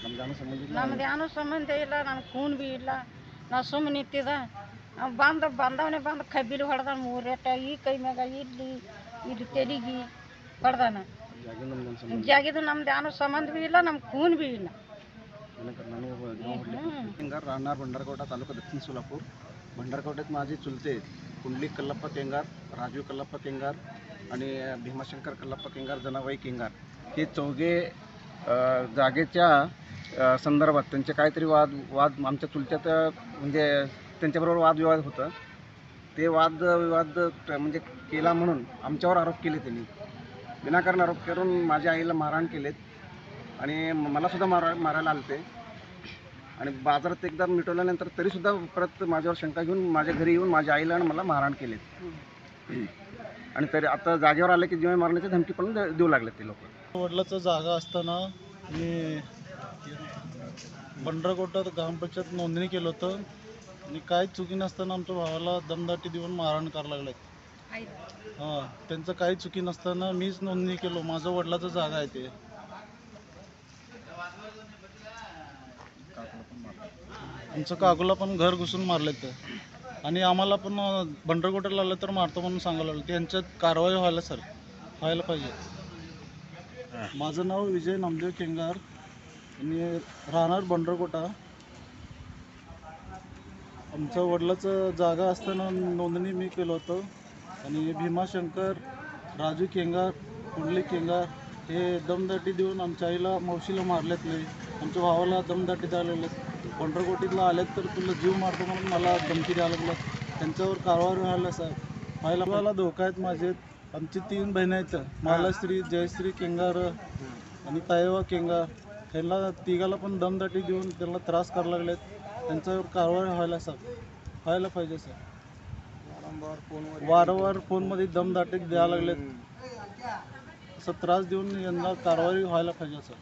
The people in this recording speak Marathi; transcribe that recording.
ನಮ್ಗೆ ಅನು ಸಂಬಂಧ ಇಲ್ಲ ನಮ್ದು ಏನೂ ಸಂಬಂಧ ಇಲ್ಲ ನಮ್ಗೆ ಖೂನ್ ಬಿ ಇಲ್ಲ ನಾವು ಸುಮ್ಮನೆ ನಿಂತಿದ ಅವ್ ಬಂದ ಬಂದವನೇ ಬಂದು ಕಬ್ಬಿಲಿ ಹೊಡೆದ ಮೂರೇಟ ಈ ಕೈ ಮ್ಯಾಗ ಇಲ್ಲಿ ಇಲ್ಲಿ ತೆಲಿಗಿ ಹೊಡೆದಾನ ಜಾಗ ನಮ್ಗೆ ಒಂದು ಸಂಬಂಧ ಜಾಗಿದು ನಮ್ದು ಏನೂ ಸಂಬಂಧ ಬಿ ಇಲ್ಲ ನಮ್ಗೆ ಖೂನ್ ಬಿ ಇಲ್ಲ ನನಗೆ ನನಗೆ गाव म्हटले हम्म. केंगार राहणार भंडारकोटा तालुका दक्षिण सोलापूर भंडारकोट्यात माझे चुलते कुंडलिक कल्लप्पा केंगार राजू कल्लप्पा केंगार आणि भीमाशंकर कल्लप्पा केंगार जनाबाई केंगार हे चौघे जागेच्या संदर्भात त्यांचे काहीतरी वाद वाद आमच्या चुलत्यात म्हणजे त्यांच्याबरोबर वादविवाद होतं. ते वादविवाद म्हणजे केला म्हणून आमच्यावर आरोप केले त्यांनी. विनाकारण आरोप करून माझ्या आईला मारहाण केलेत. आणि म- मला सुद्धा मारा मारायला आलते. आणि बाजारात एकदा मिटवल्यानंतर तरीसुद्धा परत माझ्यावर शंका घेऊन माझ्या घरी येऊन माझ्या आईला आणि मला मारहाण केलेत. आणि तरी आता जागेवर आले की जीवे मारण्याची धमकी पण देऊ लागले ते लोक. वडिलाचं जागा असताना मी बंडरकोटात ग्रामपंचायत नोंदणी केलं होतं. आणि काय चुकी नसताना आमच्या भावाला दमदाटी देऊन मारहाण करायला लागलेत हां त्यांचं काही चुकी नसताना मीच नोंदणी केलो. माझं वडिलाचं जागा आहे ते. आमचं काकूला पण घर घुसून मारलेत ते. आणि आम्हाला पण अं, आलं तर मारतो म्हणून सांगायला लागलं. त्यांच्यात कारवाई व्हायला सर व्हायला पाहिजे. माझं नाव विजय नामदेव केंगार. आणि राहणार बंडरकोटा. आमच्या वडिलाचं जागा असताना नोंदणी मी केलं होतं. आणि भीमाशंकर राजू केंगार कुंडली केंगार हे दमदाटी देऊन आमच्या आईला मावशीला मारलेत नाही आमच्या भावाला दमदाटी द्यायला लागलेत पंढरकोटीला आलेत तर तुला जीव मारतो म्हणून मला धमकी द्यायला लागलं त्यांच्यावर कारवाई व्हायला साहेब. व्हायला मला धोका आहेत माझे. आमची तीन बहिणी आहेत. महालश्री जयश्री केंगार आणि तायवा केंगार त्यांना तिघाला पण दमदाटी देऊन त्यांना त्रास करायला लागलेत. त्यांच्यावर कारवाई व्हायला सर व्हायला पाहिजे सर. वारंवार फोनमध्ये दमदाटी द्यायला लागलेत. असं त्रास देऊन यांना कारवाई व्हायला पाहिजे सर.